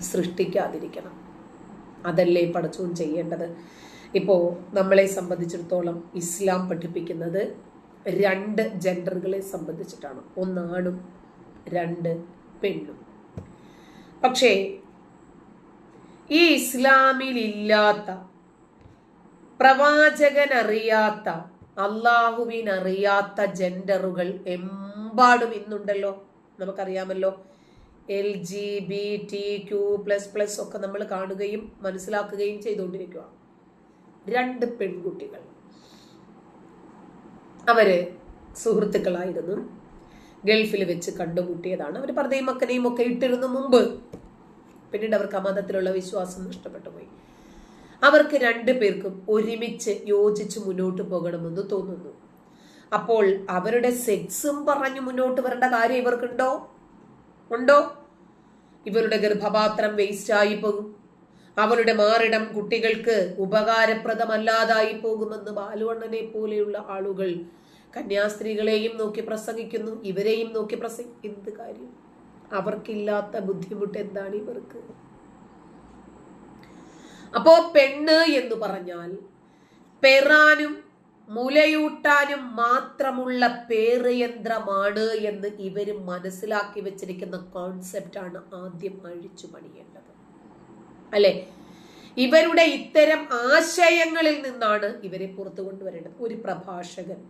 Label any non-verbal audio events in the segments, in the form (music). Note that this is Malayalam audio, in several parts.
സൃഷ്ടിക്കാതിരിക്കണം. അതല്ലേ പടച്ചോൻ ചെയ്യേണ്ടത്? ഇപ്പോൾ നമ്മളെ സംബന്ധിച്ചിടത്തോളം ഇസ്ലാം പഠിപ്പിക്കുന്നത് രണ്ട് ജെൻഡറുകളെ സംബന്ധിച്ചിട്ടാണ്. ഒന്നാണും രണ്ട് പെണ്ണും. പക്ഷേ ഈ ഇസ്ലാമിലില്ലാത്ത പ്രവാചകൻ അറിയാത്ത അള്ളാഹുവിനറിയാത്ത ജെൻഡറുകൾ എമ്പാടും ഇന്നുണ്ടല്ലോ. നമുക്കറിയാമല്ലോ L G B T Q plus plus ഒക്കെ നമ്മൾ കാണുകയും മനസ്സിലാക്കുകയും ചെയ്തുകൊണ്ടിരിക്കുകയാണ് രണ്ട് പെൺകുട്ടികൾ. അവർ സുഹൃത്തുക്കളായിരുന്നു. ഗൾഫിൽ വെച്ച് കണ്ടുമുട്ടിയതാണ്. അവർ പർദ്ദയും മക്കനെയും ഒക്കെ ഇട്ടിരുന്നു മുമ്പ്. പിന്നീട് അവർക്ക് ആ മതത്തിലുള്ള വിശ്വാസം നഷ്ടപ്പെട്ടു പോയി. അവർക്ക് രണ്ടു പേർക്കും ഒരുമിച്ച് യോജിച്ച് മുന്നോട്ട് പോകണമെന്ന് തോന്നുന്നു. അപ്പോൾ അവരുടെ സെക്സും പറഞ്ഞു മുന്നോട്ട് വരേണ്ട കാര്യം ഇവർക്കുണ്ടോ? ഉണ്ടോ? ഇവരുടെ ഗർഭപാത്രം വേസ്റ്റ് ആയി പോകും. അവരുടെ മാറിടം കുട്ടികൾക്ക് ഉപകാരപ്രദമല്ലാതായി പോകുമെന്ന് ബാലുവണ്ണനെ പോലെയുള്ള ആളുകൾ കന്യാസ്ത്രീകളെയും നോക്കി പ്രസംഗിക്കുന്നു. ഇവരെയും നോക്കി പ്രസംഗി എന്ത് കാര്യം? അവർക്കില്ലാത്ത ബുദ്ധിമുട്ട് എന്താണ് ഇവർക്ക്? അപ്പോ പെണ്ണ് എന്ന് പറഞ്ഞാൽ പെറാനും മുലയൂട്ടാനും മാത്രമുള്ള പേറുയന്ത്രമാണ് എന്ന് ഇവർ മനസ്സിലാക്കി വെച്ചിരിക്കുന്ന കോൺസെപ്റ്റാണ് ആദ്യം അഴിച്ചു പണിയേണ്ടത്. അല്ലെ? ഇവരുടെ ഇത്തരം ആശയങ്ങളിൽ നിന്നാണ് ഇവരെ പുറത്തു കൊണ്ടുവരേണ്ടത്. ഒരു പ്രഭാഷകൻ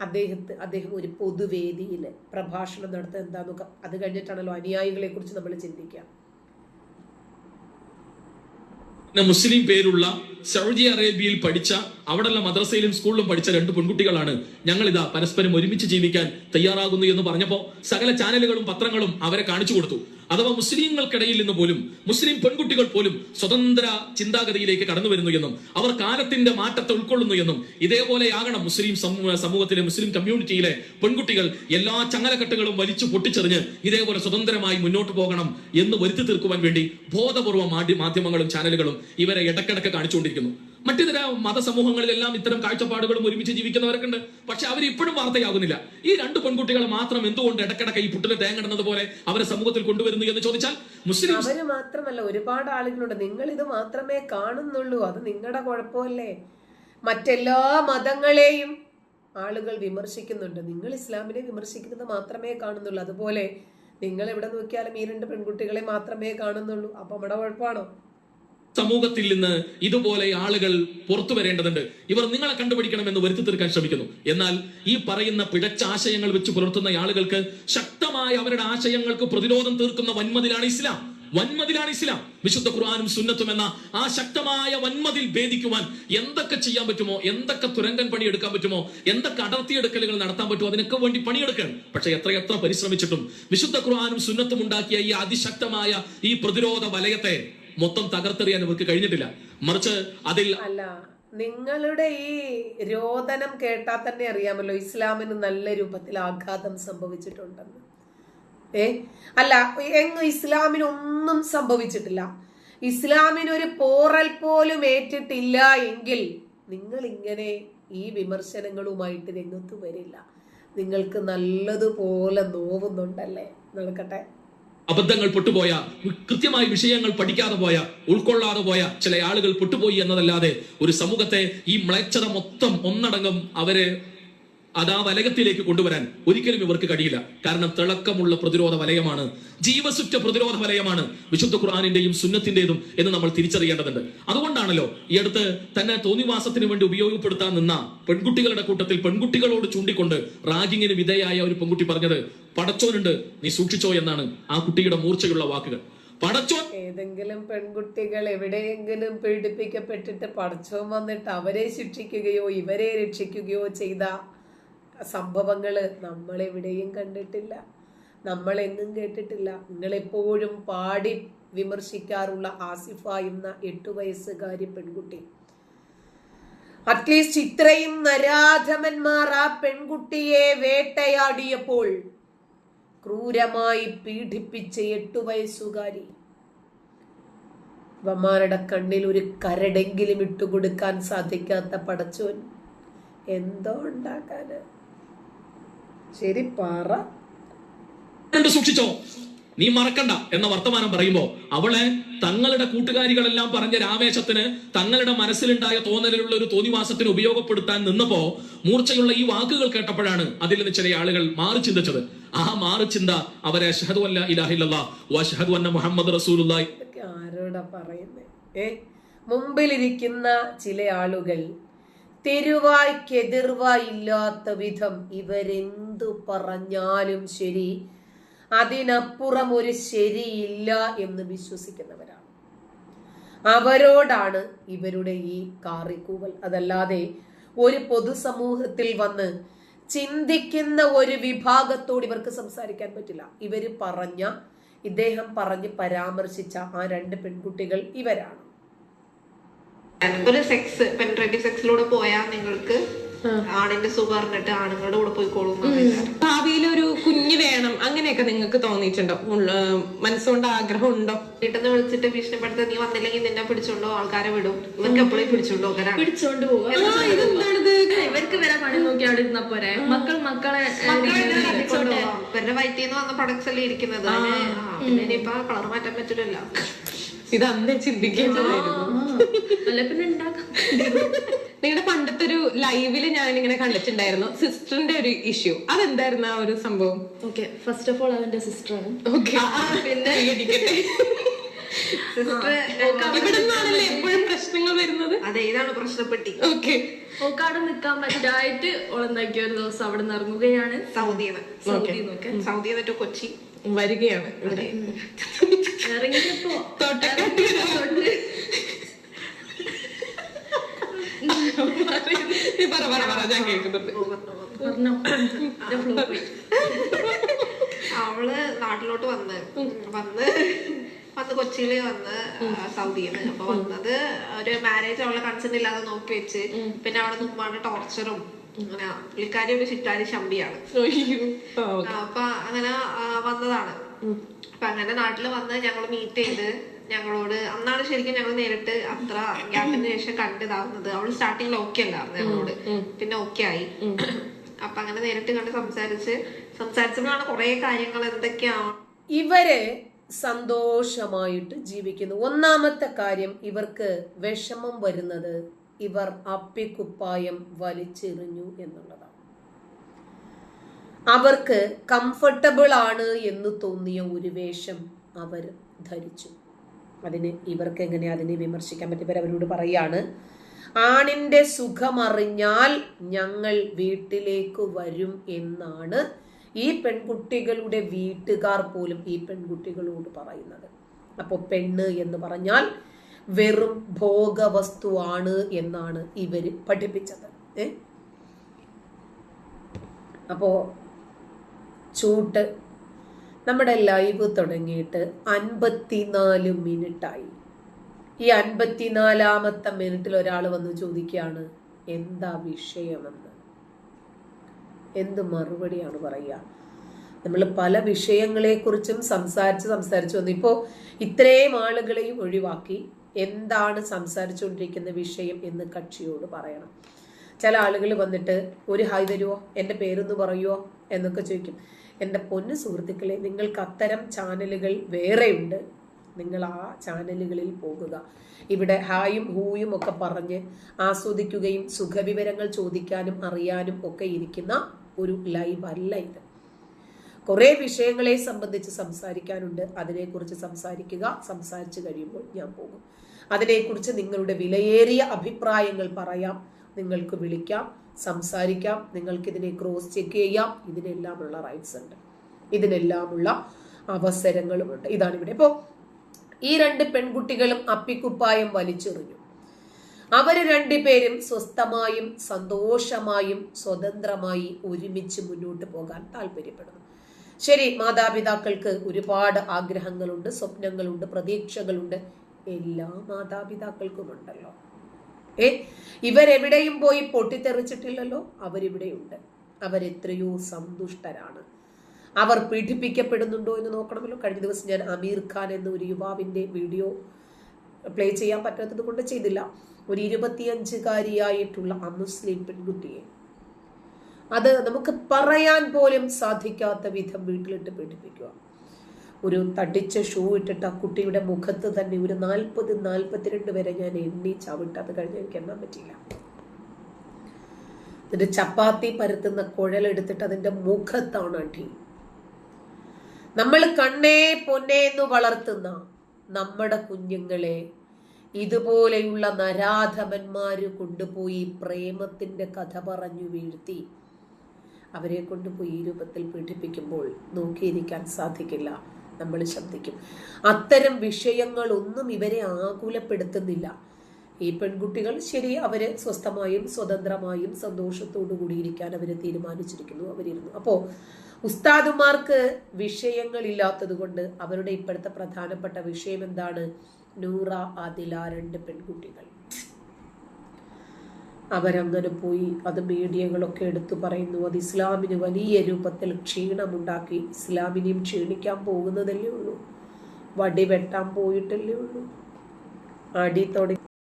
അദ്ദേഹത്തെ അദ്ദേഹം ഒരു പൊതുവേദിയിൽ പ്രഭാഷണം നടത്തുക എന്താന്നൊക്കെ അത് കഴിഞ്ഞിട്ടാണല്ലോ അനുയായികളെ കുറിച്ച് നമ്മൾ ചിന്തിക്കുക പിന്നെ മുസ്ലിം പേരുള്ള സൗദി അറേബ്യയിൽ പഠിച്ച അവിടെയുള്ള മദ്രസയിലും സ്കൂളിലും പഠിച്ച രണ്ട് പെൺകുട്ടികളാണ് ഞങ്ങൾ ഇതാ പരസ്പരം ഒരുമിച്ച് ജീവിക്കാൻ തയ്യാറാകുന്നു എന്ന് പറഞ്ഞപ്പോൾ സകല ചാനലുകളും പത്രങ്ങളും അവരെ കാണിച്ചു കൊടുത്തു. അഥവാ മുസ്ലിങ്ങൾക്കിടയിൽ നിന്ന് പോലും മുസ്ലിം പെൺകുട്ടികൾ പോലും സ്വതന്ത്ര ചിന്താഗതിയിലേക്ക് കടന്നു വരുന്നു എന്നും അവർ കാലത്തിന്റെ മാറ്റത്തെ ഉൾക്കൊള്ളുന്നു എന്നും ഇതേപോലെയാകണം മുസ്ലിം സമൂഹ സമൂഹത്തിലെ മുസ്ലിം കമ്മ്യൂണിറ്റിയിലെ പെൺകുട്ടികൾ എല്ലാ ചങ്ങലക്കെട്ടുകളും വലിച്ചു പൊട്ടിച്ചെറിഞ്ഞ് ഇതേപോലെ സ്വതന്ത്രമായി മുന്നോട്ട് പോകണം എന്ന് വരുത്തി തീർക്കുവാൻ വേണ്ടി ബോധപൂർവം മാധ്യമങ്ങളും ചാനലുകളും ഇവരെ ഇടക്കിടക്ക് കാണിച്ചുകൊണ്ടിരിക്കുന്നു. മറ്റിതര മതസമൂഹങ്ങളിലെല്ലാം ഇത്തരം കാഴ്ചപ്പാടുകളും ഒരുമിച്ച് ജീവിക്കുന്നവരൊക്കെ ഉണ്ട്. പക്ഷെ അവർ ഇപ്പോഴും വാർത്തയാകുന്നില്ല. ഈ രണ്ട് പെൺകുട്ടികൾ മാത്രം എന്തുകൊണ്ട് ഇടക്കിടക്ക് ഈ പുട്ടിന് തേങ്ങടുന്നത് പോലെ അവരെ സമൂഹത്തിൽ കൊണ്ടുവരുന്നു എന്ന് ചോദിച്ചാൽ മുസ്ലിം അവർ മാത്രമല്ല ഒരുപാട് ആളുകളുണ്ട്. നിങ്ങൾ ഇത് മാത്രമേ കാണുന്നുള്ളൂ. അത് നിങ്ങളുടെ കുഴപ്പമല്ലേ? മറ്റെല്ലാ മതങ്ങളെയും ആളുകൾ വിമർശിക്കുന്നുണ്ട്. നിങ്ങൾ ഇസ്ലാമിനെ വിമർശിക്കുന്നത് മാത്രമേ കാണുന്നുള്ളൂ. അതുപോലെ നിങ്ങൾ എവിടെ നോക്കിയാലും ഈ രണ്ട് പെൺകുട്ടികളെ മാത്രമേ കാണുന്നുള്ളൂ. അപ്പൊ നമ്മുടെ കുഴപ്പമാണോ? സമൂഹത്തിൽ നിന്ന് ഇതുപോലെ ആളുകൾ പുറത്തു വരേണ്ടതുണ്ട്. ഇവർ നിങ്ങളെ കണ്ടുപിടിക്കണമെന്ന് വരുത്തി തീർക്കാൻ ശ്രമിക്കുന്നു. എന്നാൽ ഈ പറയുന്ന പിഴച്ച ആശയങ്ങൾ വെച്ച് പുലർത്തുന്ന ആളുകൾക്ക് ശക്തമായ അവരുടെ ആശയങ്ങൾക്ക് പ്രതിരോധം തീർക്കുന്ന വന്മതിലാണ് ഇസ്ലാം. വന്മതിലാണ് ഇസ്ലാം. വിശുദ്ധ ഖുർആാനും സുന്നത്തും എന്ന ആ ശക്തമായ വന്മതിൽ ഭേദിക്കുവാൻ എന്തൊക്കെ ചെയ്യാൻ പറ്റുമോ എന്തൊക്കെ തുരങ്കൻ പണിയെടുക്കാൻ പറ്റുമോ എന്തൊക്കെ അടർത്തിയെടുക്കലുകൾ നടത്താൻ പറ്റുമോ അതിനൊക്കെ വേണ്ടി പണിയെടുക്കണം. പക്ഷെ എത്രയെത്ര പരിശ്രമിച്ചിട്ടും വിശുദ്ധ ഖുർആാനും സുന്നത്തും ഉണ്ടാക്കിയ ഈ അതിശക്തമായ ഈ പ്രതിരോധ വലയത്തെ മൊത്തം തകർത്തെറിയാൻ ഇവർക്ക് കഴിഞ്ഞിട്ടില്ല. മറിച്ച് അതിൽ അല്ല നിങ്ങളുടെ ഈ രോദനം കേട്ടാൽ തന്നെ അറിയാമല്ലോ ഇസ്ലാമിന് നല്ല രൂപത്തിൽ ആഘാതം സംഭവിച്ചിട്ടുണ്ടെന്ന്. ഏ? അല്ല എങ്ങ് ഇസ്ലാമിന് ഒന്നും സംഭവിച്ചിട്ടില്ല. ഇസ്ലാമിന് ഒരു പോറൽ പോലും ഏറ്റിട്ടില്ല എങ്കിൽ നിങ്ങൾ ഇങ്ങനെ ഈ വിമർശനങ്ങളുമായിട്ട് രംഗത്ത് വരില്ല. നിങ്ങൾക്ക് നല്ലതുപോലെ നോവുന്നുണ്ടല്ലേ? നടക്കട്ടെ. അബദ്ധങ്ങൾ പൊട്ടുപോയ കൃത്യമായി വിഷയങ്ങൾ പഠിക്കാതെ പോയ ഉൾക്കൊള്ളാതെ പോയ ചില ആളുകൾ പൊട്ടുപോയി എന്നതല്ലാതെ ഒരു സമൂഹത്തെ ഈ മ്ലേച്ഛത മൊത്തം ഒന്നടങ്കം അവരെ അതാ വലയത്തിലേക്ക് കൊണ്ടുവരാൻ ഒരിക്കലും ഇവർക്ക് കഴിയില്ല. കാരണം തിളക്കമുള്ള പ്രതിരോധ വലയമാണ് ജീവസുറ്റ പ്രതിരോധ വലയമാണ് വിശുദ്ധ ഖുർആാനിന്റെയും സുന്നത്തിന്റേതും എന്ന് നമ്മൾ തിരിച്ചറിയേണ്ടതുണ്ട്. അതുകൊണ്ടാണല്ലോ ഈ അടുത്ത് തന്നെ തോന്നിവാസത്തിന് വേണ്ടി ഉപയോഗപ്പെടുത്താൻ നിന്ന പെൺകുട്ടികളുടെ കൂട്ടത്തിൽ പെൺകുട്ടികളോട് ചൂണ്ടിക്കൊണ്ട് റാഗിങ്ങിന് വിധേയായ ഒരു പെൺകുട്ടി പറഞ്ഞത് പടച്ചോനുണ്ട് നീ സൂക്ഷിച്ചോ എന്നാണ് ആ കുട്ടിയുടെ മൂർച്ചയുള്ള വാക്കുകൾ. പടച്ചോൻ ഏതെങ്കിലും പെൺകുട്ടികൾ എവിടെയെങ്കിലും പീഡിപ്പിക്കപ്പെട്ടിട്ട് പടച്ചോൻ വന്നിട്ട് അവരെ ശിക്ഷിക്കുകയോ ഇവരെ രക്ഷിക്കുകയോ ചെയ്ത സംഭവങ്ങൾ നമ്മളെവിടെയും കണ്ടിട്ടില്ല. എങ്ങും കേട്ടിട്ടില്ല. നിങ്ങളെപ്പോഴും പാടി വിമർശിക്കാറുള്ള ആസിഫ എന്ന എട്ടു വയസ്സുകാരി പെൺകുട്ടി. അറ്റ്ലീസ്റ്റ് ഇത്രയും നരാധമന്മാർ ആ പെൺകുട്ടിയെ വേട്ടയാടിയപ്പോൾ ക്രൂരമായി പീഡിപ്പിച്ച എട്ടു വയസ്സുകാരി. വമാരുടെ കണ്ണിൽ ഒരു കരടെങ്കിലും ഇട്ടുകൊടുക്കാൻ സാധിക്കാത്ത പടച്ചോൻ എന്തോ ഉണ്ടാക്കാന്? ശരി പാറ സൂക്ഷിച്ചോ? നീ മറക്കണ്ട എന്ന വർത്തമാനം പറയുമ്പോ അവളെ തങ്ങളുടെ കൂട്ടുകാരികളെല്ലാം പറഞ്ഞ രാവേശത്തിന് തങ്ങളുടെ മനസ്സിലുണ്ടായ തോന്നലിലുള്ള ഒരു തോന്നിവാസത്തിന് ഉപയോഗപ്പെടുത്താൻ നിന്നപ്പോ മൂർച്ചയുള്ള ഈ വാക്കുകൾ കേട്ടപ്പോഴാണ് അതിൽ നിന്ന് ചില ആളുകൾ മാറി ചിന്തിച്ചത്. ആ മാറി ചിന്ത അവരെ ഷഹദു അല്ല ഇലാഹില്ല വഷഹദു അന്ന മുഹമ്മദ് റസൂലുള്ളാഹി. ഇതൊക്കെ ആരോടാ പറയുന്നത് ഏ മുമ്പിലിരിക്കുന്ന ചില ആളുകൾ തെരുവായ്ക്കെതിർവായി ഇല്ലാത്ത വിധം ഇവരെന്തു പറഞ്ഞാലും ശരി അതിനപ്പുറം ഒരു ശരിയില്ല എന്ന് വിശ്വസിക്കുന്നവരാണ്. അവരോടാണ് ഇവരുടെ ഈ കാറിക്കൂവൽ. അതല്ലാതെ ഒരു പൊതുസമൂഹത്തിൽ വന്ന് ചിന്തിക്കുന്ന ഒരു വിഭാഗത്തോട് ഇവർക്ക് സംസാരിക്കാൻ പറ്റില്ല. ഇവർ പറഞ്ഞ ഇദ്ദേഹം പറഞ്ഞ് പരാമർശിച്ച ആ രണ്ട് പെൺകുട്ടികൾ ഇവരാണ്. ഒരു സെക്സ് പെൻട്രേറ്റീവ് സെക്സിലൂടെ പോയാൽ നിങ്ങൾക്ക് ആണിന്റെ സുഖം അറിഞ്ഞിട്ട് ആണുങ്ങളുടെ കൂടെ പോയിക്കോളും. ഭാവിയിൽ ഒരു കുഞ്ഞ് വേണം. അങ്ങനെയൊക്കെ നിങ്ങൾക്ക് തോന്നിയിട്ടുണ്ടോ? മനസ്സുകൊണ്ട് ആഗ്രഹം ഉണ്ടോ വീട്ടിൽ വിളിച്ചിട്ട് ഭീഷണിപ്പെടുത്ത നീ വന്നില്ലെങ്കിൽ നിന്നെ പിടിച്ചോണ്ടോ ആൾക്കാരെ വിടും. ഇവർക്ക് എപ്പോഴും പിടിച്ചോണ്ടോ പിടിച്ചോണ്ട് പോകും ഇവർക്ക് വരെ പണി നോക്കി അവിടെ ഇരുന്ന പോരെ. മക്കൾ മക്കളെ. ഇവരുടെ വയറ്റിൽ നിന്ന് വന്ന പ്രൊഡക്ട്സ് അല്ലേ ഇരിക്കുന്നത്. ഇനിയിപ്പൊ കളർ മാറ്റാൻ പറ്റില്ലല്ലോ. ഇത് അന്നേ ചിന്തിക്കേണ്ടതായിരുന്നു നിങ്ങളുടെ പണ്ടത്തെ ഒരു ലൈവിൽ ഞാൻ ഇങ്ങനെ കണ്ടിട്ടുണ്ടായിരുന്നു സിസ്റ്ററിന്റെ ഒരു ഇഷ്യൂ അതെന്തായിരുന്നു ആ ഒരു സംഭവം? ഓക്കെ ഫസ്റ്റ് ഓഫ് ഓൾ അവന്റെ സിസ്റ്ററാണ് ഓക്കെ പിന്നെ (laughs) എപ്പോഴും പ്രശ്നങ്ങൾ വരുന്നത്? അതെ ഇതാണ് പ്രശ്നപ്പെട്ടി. ഓക്കെ ഓക്ക് അവിടെ നിൽക്കാൻ പറ്റായിട്ട് ഓളെന്താക്കിയ ഒരു ദിവസം അവിടെ നിന്ന് ഇറങ്ങുകയാണ്. സൗദിന്ന്. സൗദി നോക്കെ സൗദി എന്നിട്ട് കൊച്ചി. വരികയാണ് ഇവിടെ. ഇറങ്ങിയപ്പോ തോട്ടക്കാട്ട് നീ പറ പറ പറ ഞാൻ കേൾക്കുന്നുണ്ട്. പറഞ്ഞോ ഞാൻ flow പോയി. അവൾ നാട്ടിലോട്ട് വന്ന് വന്ന് വന്ന് കൊച്ചിയിൽ വന്ന് സൗദിന്ന് അപ്പൊ വന്നത് ഒരു മാരേജ് അവളെ കൺസേൺ ഇല്ലാതെ നോക്കി വെച്ച് പിന്നെ അവിടെ നിൽക്കുമ്പോൾ ടോർച്ചറും അങ്ങനെ പുള്ളിക്കാരി ഒരു ചിറ്റാരി ശമ്പിയാണ്. അപ്പൊ അങ്ങനെ വന്നതാണ്. അപ്പൊ അങ്ങനെ നാട്ടിൽ വന്ന് ഞങ്ങൾ മീറ്റ് ചെയ്ത് ഞങ്ങളോട് അന്നാണ് ശരിക്കും ഞങ്ങൾ നേരിട്ട് അത്ര ഗ്യാപ്പിന് ശേഷം കണ്ടിതാവുന്നത് അവൾ സ്റ്റാർട്ടിങ്ങിൽ ഓക്കെ അല്ലായിരുന്നു ഞങ്ങളോട്. പിന്നെ ഓക്കെ ആയി. അപ്പൊ അങ്ങനെ നേരിട്ട് കണ്ട് സംസാരിച്ച് സംസാരിച്ചപ്പോഴാണ് കുറെ കാര്യങ്ങൾ എന്തൊക്കെയാണ് ഇവർ സന്തോഷമായിട്ട് ജീവിക്കുന്നു. ഒന്നാമത്തെ കാര്യം ഇവർക്ക് വിഷമം വരുന്നത് ഇവർ അപ്പിക്കുപ്പായം വലിച്ചെറിഞ്ഞു എന്നുള്ളതാണ്. അവർക്ക് കംഫർട്ടബിൾ ആണ് എന്ന് തോന്നിയ ഒരു വേഷം അവർ ധരിച്ചു. അതിന് ഇവർക്ക് എങ്ങനെ അതിനെ വിമർശിക്കാൻ പറ്റും? അവരോട് പറയാണ് ആണിന്റെ സുഖമറിഞ്ഞാൽ ഞങ്ങൾ വീട്ടിലേക്ക് വരും എന്നാണ് ഈ പെൺകുട്ടികളുടെ വീട്ടുകാർ പോലും ഈ പെൺകുട്ടികളോട് പറയുന്നത്. അപ്പോൾ പെണ്ണ് എന്ന് പറഞ്ഞാൽ വെറും ഭോഗവസ്തുവാണ് എന്നാണ് ഇവർ പഠിപ്പിച്ചത്. ഏ? അപ്പോ ചൂട്ട്. നമ്മുടെ ലൈവ് തുടങ്ങിയിട്ട് അൻപത്തിനാല് മിനിറ്റായി ഈ അൻപത്തിനാലാമത്തെ മിനിറ്റിൽ ഒരാൾ വന്ന് ചോദിക്കുകയാണ് എന്താ വിഷയമെന്ന്? എന്ത് മറുപടിയാണ് പറയുക? നമ്മൾ പല വിഷയങ്ങളെക്കുറിച്ചും സംസാരിച്ച് സംസാരിച്ചു വന്നു. ഇപ്പോൾ ഇത്രയും ആളുകളെയും ഒഴിവാക്കി എന്താണ് സംസാരിച്ചുകൊണ്ടിരിക്കുന്ന വിഷയം എന്ന് കക്ഷിയോട് പറയണം. ചില ആളുകൾ വന്നിട്ട് ഒരു ഹായ് തരുമോ എന്റെ പേരൊന്ന് പറയുമോ എന്നൊക്കെ ചോദിക്കും. എന്റെ പൊന്നു സുഹൃത്തുക്കളെ നിങ്ങൾക്ക് അത്തരം ചാനലുകൾ വേറെയുണ്ട്. നിങ്ങൾ ആ ചാനലുകളിൽ പോകുക. ഇവിടെ ഹായും ഹൂയും ഒക്കെ പറഞ്ഞ് ആസ്വദിക്കുകയും സുഖവിവരങ്ങൾ ചോദിക്കാനും അറിയാനും ഒക്കെ ഇരിക്കുന്ന ഒരു ലൈവ് അല്ല ഇത്. കുറേ വിഷയങ്ങളെ സംബന്ധിച്ച് സംസാരിക്കാനുണ്ട്. അതിനെക്കുറിച്ച് സംസാരിക്കുക സംസാരിച്ചു കഴിയുമ്പോൾ ഞാൻ പോകും. അതിനെക്കുറിച്ച് നിങ്ങളുടെ വിലയേറിയ അഭിപ്രായങ്ങൾ പറയാം. നിങ്ങൾക്ക് വിളിക്കാം സംസാരിക്കാം നിങ്ങൾക്ക് ഇതിനെ ക്രോസ് ചെക്ക് ചെയ്യാം. ഇതിനെല്ലാമുള്ള റൈറ്റ്സ് ഉണ്ട്. ഇതിനെല്ലാമുള്ള അവസരങ്ങളുമുണ്ട്. ഇതാണ് ഇവിടെ. ഇപ്പോൾ ഈ രണ്ട് പെൺകുട്ടികളും അപ്പിക്കുപ്പായം വലിച്ചെറിഞ്ഞു. അവർ രണ്ടുപേരും സ്വസ്ഥമായും സന്തോഷമായും സ്വതന്ത്രമായി ഒരുമിച്ച് മുന്നോട്ട് പോകാൻ താല്പര്യപ്പെടുന്നു. ശരി മാതാപിതാക്കൾക്ക് ഒരുപാട് ആഗ്രഹങ്ങളുണ്ട് സ്വപ്നങ്ങളുണ്ട് പ്രതീക്ഷകളുണ്ട്. എല്ലാ മാതാപിതാക്കൾക്കും ഉണ്ടല്ലോ ഏ? ഇവരെവിടെയും പോയി പൊട്ടിത്തെറിച്ചിട്ടില്ലല്ലോ. അവരിവിടെയുണ്ട്. അവരെത്രയോ സന്തുഷ്ടരാണ്. അവർ പീഡിപ്പിക്കപ്പെടുന്നുണ്ടോ എന്ന് നോക്കണമല്ലോ. കഴിഞ്ഞ ദിവസം ഞാൻ അമീർ ഖാൻ എന്ന ഒരു യുവാവിന്റെ വീഡിയോ പ്ലേ ചെയ്യാൻ പറ്റാത്തത് കൊണ്ട് ചെയ്തില്ല. ഒരു ഇരുപത്തിയഞ്ചുകാരിയായിട്ടുള്ള അമുസ്ലിം പെൺകുട്ടിയെ. അത് നമുക്ക് പറയാൻ പോലും സാധിക്കാത്ത വിധം വീട്ടിലിട്ട് പീഡിപ്പിക്കുക. ഒരു തടിച്ച ഷൂ ഇട്ടിട്ട് ആ കുട്ടിയുടെ മുഖത്ത് തന്നെ ഒരു നാൽപ്പത് നാൽപ്പത്തിരണ്ട് വരെ ഞാൻ എണ്ണി ചവിട്ട് അത് കഴിഞ്ഞ് എനിക്ക് എണ്ണാൻ പറ്റിയില്ല. എന്നിട്ട് ചപ്പാത്തി പരത്തുന്ന കുഴലെടുത്തിട്ട് അതിന്റെ മുഖത്താണ് അടി. നമ്മൾ കണ്ണേ പൊന്നേ എന്ന് വളർത്തുന്ന നമ്മുടെ കുഞ്ഞുങ്ങളെ ഇതുപോലെയുള്ള നരാധമന്മാർ കൊണ്ടുപോയി പ്രേമത്തിന്റെ കഥ പറഞ്ഞു വീഴ്ത്തി അവരെ കൊണ്ടുപോയി ഈ രൂപത്തിൽ പീഡിപ്പിക്കുമ്പോൾ നോക്കിയിരിക്കാൻ സാധിക്കില്ല. നമ്മൾ ശബ്ദിക്കും അത്തരം വിഷയങ്ങളൊന്നും ഇവരെ ആകുലപ്പെടുത്തുന്നില്ല. ഈ പെൺകുട്ടികൾ ശരി അവർ സ്വസ്ഥമായും സ്വതന്ത്രമായും സന്തോഷത്തോടു കൂടിയിരിക്കാൻ അവർ തീരുമാനിച്ചിരിക്കുന്നു അവരിരുന്നു. അപ്പോ ഉസ്താദുമാർക്ക് വിഷയങ്ങളില്ലാത്തത് കൊണ്ട് അവരുടെ ഇപ്പോഴത്തെ പ്രധാനപ്പെട്ട വിഷയം എന്താണ്? നൂറ ആദില രണ്ട് പെൺകുട്ടികൾ. അവരങ്ങനെ പോയി അത് മീഡിയകളൊക്കെ എടുത്തു പറയുന്നു അത് ഇസ്ലാമിന് വലിയ രൂപത്തിൽ ക്ഷീണമുണ്ടാക്കി ഇസ്ലാമിനെയും ക്ഷീണിക്കാൻ പോകുന്നതല്ലേ ഉള്ളൂ. വടി വെട്ടാൻ പോയിട്ടല്ലേ ഉള്ളൂ. അടി തുടങ്ങി